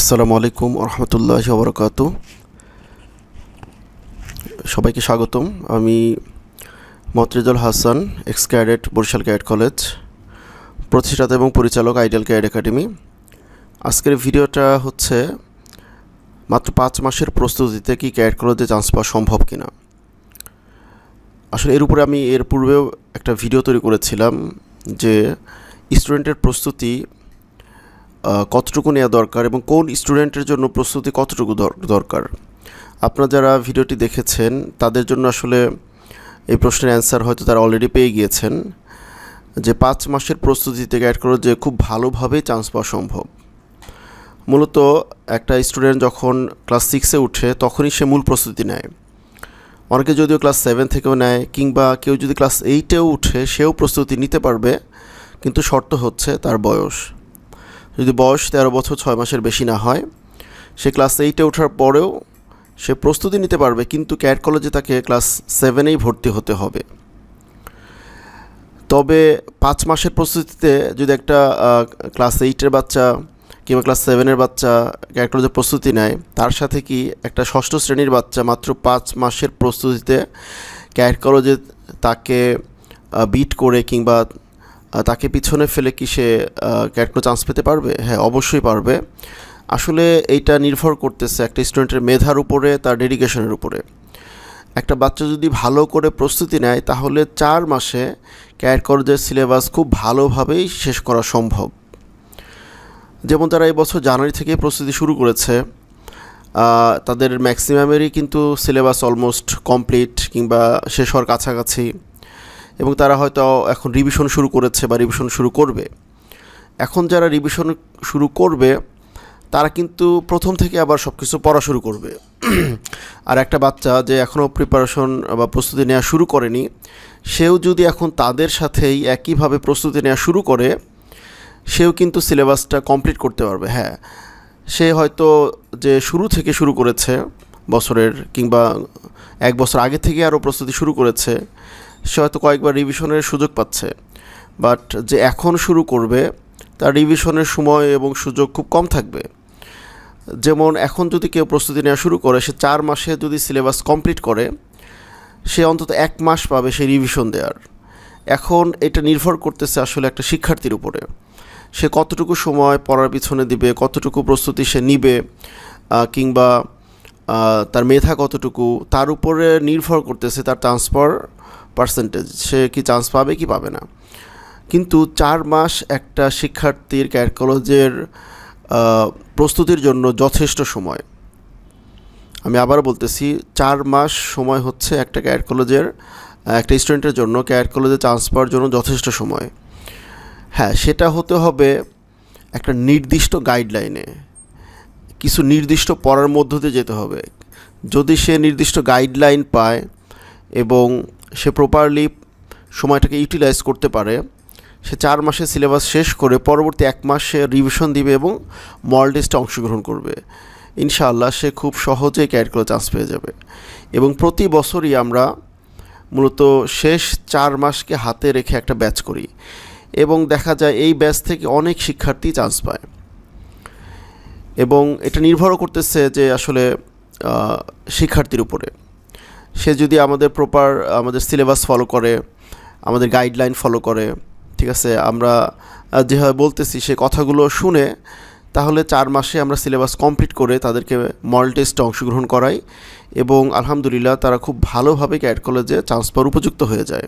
আসসালামু আলাইকুম রহমতুল্লাহ বরকাত সবাইকে স্বাগতম। আমি Motrijul Hasan, ex cadet, Barishal cadet college, প্রতিষ্ঠাতা এবং পরিচালক আইডিয়াল ক্যাডেট একাডেমি। আজকের ভিডিওটা হচ্ছে, মাত্র পাঁচ মাসের প্রস্তুতিতে কি ক্যাডেট কলেজে চান্স পাওয়া সম্ভব কিনা। আসলে এর উপরে আমি এর পূর্বেও একটা ভিডিও তৈরি করেছিলাম যে, স্টুডেন্টের প্রস্তুতি কতটুকু নেওয়া দরকার এবং কোন স্টুডেন্টের জন্য প্রস্তুতি কতটুকু দর- দরকার? আপনারা যারা ভিডিওটি দেখেছেন, তাদের জন্য আসলে এই প্রশ্নের অ্যান্সার হয়তো তারা অলরেডি পেয়ে গিয়েছেন, যে পাঁচ মাসের প্রস্তুতিতে গাইড করো যে খুব ভালোভাবেই চান্স পাওয়া সম্ভব। মূলত একটা স্টুডেন্ট যখন ক্লাস সিক্সে উঠে, তখনই সে মূল প্রস্তুতি নেয়। অনেকে যদিও ক্লাস সেভেন থেকেও নেয়, কিংবা কেউ যদি ক্লাস এইটেও উঠে, সেও প্রস্তুতি নিতে পারবে, কিন্তু শর্ত হচ্ছে তার বয়স। যদি বয়স তেরো বছর ছয় মাসের বেশি না হয়, সে ক্লাস এইটে ওঠার পরেও সে প্রস্তুতি নিতে পারবে, কিন্তু ক্যাট কলেজে তাকে ক্লাস সেভেনেই ভর্তি হতে হবে। তবে পাঁচ মাসের প্রস্তুতিতে যদি একটা ক্লাস এইটের বাচ্চা কিংবা ক্লাস সেভেনের বাচ্চা ক্যাট কলেজে প্রস্তুতি নেয়, তার সাথে কি একটা ষষ্ঠ শ্রেণির বাচ্চা মাত্র পাঁচ মাসের প্রস্তুতিতে ক্যাট কলেজে তাকে বিট করে কিংবা তাকে পিছনে ফেলে কি সে ক্যাটকো চান্স পেতে পারবে? হ্যাঁ অবশ্যই পারবে। আসলে এইটা নির্ভর করতেছে একটা স্টুডেন্টের মেধার উপরে, তার ডেডিকেশনের উপরে। একটা বাচ্চা যদি ভালো করে প্রস্তুতি নেয়, তাহলে চার মাসে ক্যাট কলেজের সিলেবাস খুব ভালোভাবেই শেষ করা সম্ভব। যেমন তারা বছর জানুয়ারি থেকে প্রস্তুতি শুরু করেছে। তাদের ম্যাক্সিমামেরই কিন্তু সিলেবাস অলমোস্ট কমপ্লিট কিংবা শেষ হওয়ার কাছাকাছি। এবং তারা হয়তো এখন রিভিশন শুরু করেছে বা রিভিশন শুরু করবে। এখন যারা রিভিশন শুরু করবে, তারা কিন্তু প্রথম থেকে আবার সব কিছু পড়া শুরু করবে। আর একটা বাচ্চা যে এখনও প্রিপারেশন বা প্রস্তুতি নেওয়া শুরু করেনি, সেও যদি এখন তাদের সাথেই একইভাবে প্রস্তুতি নেওয়া শুরু করে, সেও কিন্তু সিলেবাসটা কমপ্লিট করতে পারবে। হ্যাঁ সে হয়তো যে শুরু থেকে শুরু করেছে, বছরের কিংবা এক বছর আগে থেকে আরও প্রস্তুতি শুরু করেছে সে হয়তো কয়েকবার রিভিশনের সুযোগ পাচ্ছে। বাট যে এখন শুরু করবে, তার রিভিশনের সময় এবং সুযোগ খুব কম থাকবে। যেমন এখন যদি কেউ প্রস্তুতি নেওয়া শুরু করে, সে চার মাসে যদি সিলেবাস কমপ্লিট করে, সে অন্তত এক মাস পাবে সেই রিভিশন দেওয়ার এখন এটা নির্ভর করতেছে আসলে একটা শিক্ষার্থীর উপরে। সে কতটুকু সময় পড়ার পিছনে দিবে, কতটুকু প্রস্তুতি সে নিবে কিংবা তার মেধা কতটুকু, তার উপরে নির্ভর করতেছে তার ট্রান্সফার পার্সেন্টেজ সে কি চান্স পাবে কি পাবে না। কিন্তু চার মাস একটা শিক্ষার্থীর ক্যাট কলেজের প্রস্তুতির জন্য যথেষ্ট সময়। আমি আবারও বলতেছি, চার মাস সময় হচ্ছে একটা ক্যাট কলেজের একটা স্টুডেন্টের জন্য ক্যাট কলেজে চান্স পাওয়ার জন্য যথেষ্ট সময়। হ্যাঁ সেটা হতে হবে একটা নির্দিষ্ট গাইডলাইনে কিছু নির্দিষ্ট পড়ার মধ্য দিয়ে যেতে হবে। যদি সে নির্দিষ্ট গাইডলাইন পায় এবং সে প্রপারলি সময়টাকে ইউটিলাইজ করতে পারে। সে চার মাসের সিলেবাস শেষ করে পরবর্তী এক মাস রিভিশন দিবে এবং মডেল টেস্টে অংশগ্রহণ করবে। ইনশাআল্লাহ সে খুব সহজেই ক্যারিয়ার করে চান্স পেয়ে যাবে। এবং প্রতি বছরই আমরা মূলত শেষ চার মাসকে হাতে রেখে একটা ব্যাচ করি এবং দেখা যায় এই ব্যাচ থেকে অনেক শিক্ষার্থী চান্স পায়। এবং এটা নির্ভরও করতেছে যে আসলে শিক্ষার্থীর উপরে। সে যদি আমাদের প্রপার আমাদের সিলেবাস ফলো করে, আমাদের গাইডলাইন ফলো করে, ঠিক আছে? আমরা যেভাবে বলতেছি সে কথাগুলো শুনে, তাহলে চার মাসে আমরা সিলেবাস কমপ্লিট করে তাদেরকে মডেল টেস্টে অংশগ্রহণ করাই এবং আলহামদুলিল্লাহ তারা খুব ভালোভাবে ক্যাট কলেজে চান্স পাওয়ার উপযুক্ত হয়ে যায়।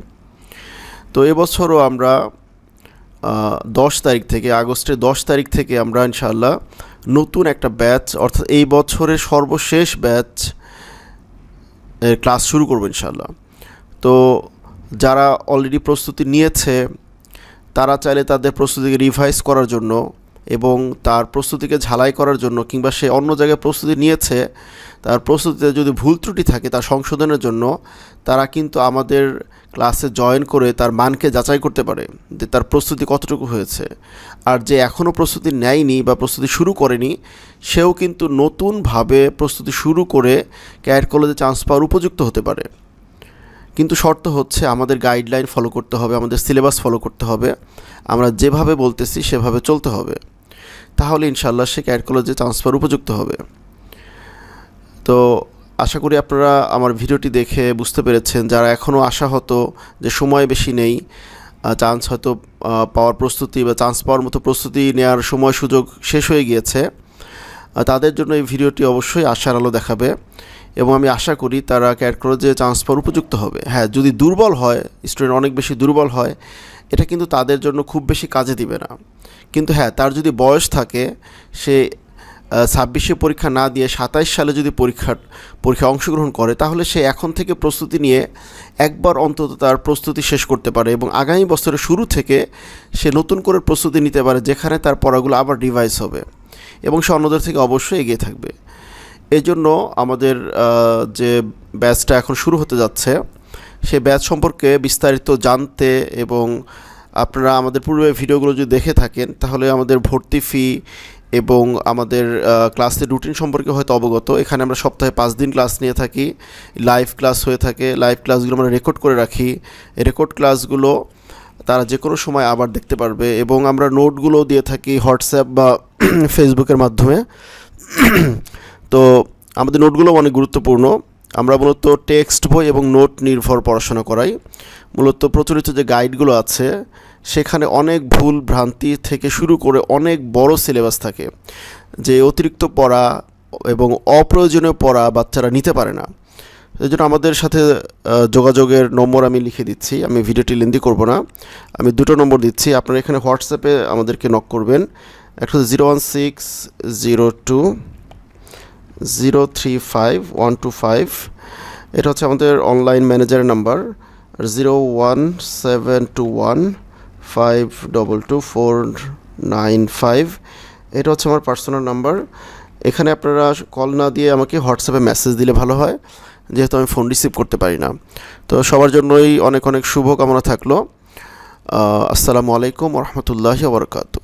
তো এবছরও আমরা দশ তারিখ থেকে, আগস্টের দশ তারিখ থেকে আমরা ইনশাআল্লাহ নতুন একটা ব্যাচ অর্থাৎ এই বছরের সর্বশেষ ব্যাচ ক্লাস শুরু করব ইনশাল্লাহ তো যারা অলরেডি প্রস্তুতি নিয়েছে, তারা চাইলে তাদের প্রস্তুতিকে রিভাইজ করার জন্য এবং তার প্রস্তুতিকে ঝালাই করার জন্য কিংবা সে অন্য জায়গায় প্রস্তুতি নিয়েছে, তার প্রস্তুতিতে যদি ভুল ত্রুটি থাকে তার সংশোধনের জন্য, তারা কিন্তু আমাদের ক্লাসে জয়েন করে তার মানকে যাচাই করতে পারে যে তার প্রস্তুতি কতটুকু হয়েছে। আর যে এখনও প্রস্তুতি নেয়নি বা প্রস্তুতি শুরু করেনি, সেও কিন্তু নতুনভাবে প্রস্তুতি শুরু করে ক্যাট কলেজে চান্স পাওয়ার উপযুক্ত হতে পারে। কিন্তু শর্ত হচ্ছে আমাদের গাইডলাইন ফলো করতে হবে, আমাদের সিলেবাস ফলো করতে হবে, আমরা যেভাবে বলতেছি সেভাবে চলতে হবে। তাহলে ইনশাল্লাহ সে ক্যাট কলেজে চান্স পাওয়ার উপযুক্ত হবে। তো আশা করি আপনারা আমার ভিডিওটি দেখে বুঝতে পেরেছেন, যারা এখনও আশা হতো যে সময় বেশি নেই চান্স হয়তো পাওয়ার প্রস্তুতি বা চান্স পাওয়ার মতো প্রস্তুতি নেওয়ার সময় সুযোগ শেষ হয়ে গিয়েছে তাদের জন্য এই ভিডিওটি অবশ্যই আশার আলো দেখাবে এবং আমি আশা করি তারা ক্যাট কলেজে চান্স পাওয়ার উপযুক্ত হবে। হ্যাঁ যদি দুর্বল হয় স্টুডেন্ট অনেক বেশি দুর্বল হয় এটা কিন্তু তাদের জন্য খুব বেশি কাজে দিবে না। কিন্তু হ্যাঁ তার যদি বয়স থাকে, সে ছাব্বিশে পরীক্ষা না দিয়ে সাতাইশ সালে যদি পরীক্ষার পরীক্ষায় অংশগ্রহণ করে, তাহলে সে এখন থেকে প্রস্তুতি নিয়ে একবার অন্তত তার প্রস্তুতি শেষ করতে পারে এবং আগামী বছরের শুরু থেকে সে নতুন করে প্রস্তুতি নিতে পারে, যেখানে তার পড়াগুলো আবার রিভাইজ হবে এবং সে অন্যদের থেকে অবশ্যই এগিয়ে থাকবে। এই জন্য আমাদের যে ব্যাচটা এখন শুরু হতে যাচ্ছে সেই ব্যাচ সম্পর্কে বিস্তারিত জানতে এবং আপনারা আমাদের পূর্বে ভিডিওগুলো যদি দেখে থাকেন, তাহলে আমাদের ভর্তি ফি এবং আমাদের ক্লাসের রুটিন সম্পর্কে হয়তো অবগত। এখানে আমরা সপ্তাহে পাঁচ দিন ক্লাস নিয়ে থাকি লাইভ ক্লাস হয়ে থাকে। লাইভ ক্লাসগুলো আমরা রেকর্ড করে রাখি। রেকর্ড ক্লাসগুলো তারা যে কোনো সময় আবার দেখতে পারবে এবং আমরা নোটগুলো দিয়ে থাকি হোয়াটসঅ্যাপ বা ফেসবুকের মাধ্যমে। তো আমাদের নোটগুলো অনেক গুরুত্বপূর্ণ। আমরা মূলত টেক্সট বই এবং নোট নির্ভর পড়াশোনা করাই। মূলত প্রচলিত যে গাইডগুলো আছে, সেখানে অনেক ভুল ভ্রান্তি থেকে শুরু করে অনেক বড় সিলেবাস থাকে যে অতিরিক্ত পড়া এবং অপ্রয়োজনীয় পড়া বাচ্চারা নিতে পারে না। এই জন্য আমাদের সাথে যোগাযোগের নম্বর আমি লিখে দিচ্ছি। আমি ভিডিওটি লেন্দি করব না। আমি দুটো নম্বর দিচ্ছি। আপনারা এখানে হোয়াটসঅ্যাপে আমাদেরকে নক করবেন। একটা zero one six zero two zero three five one two five এটা হচ্ছে আমাদের অনলাইন ম্যানেজারের number zero one seven two one five double two four nine five এটা হচ্ছে আমার পার্সোনাল নাম্বার এখানে আপনারা কল না দিয়ে আমাকে হোয়াটসঅ্যাপে মেসেজ দিলে ভালো হয়, যেহেতু আমি ফোন রিসিভ করতে পারি না। তো সবার জন্যই অনেক অনেক শুভকামনা থাকল। আসসালামু আলাইকুম রহমতুল্লাহি ওবরকাতু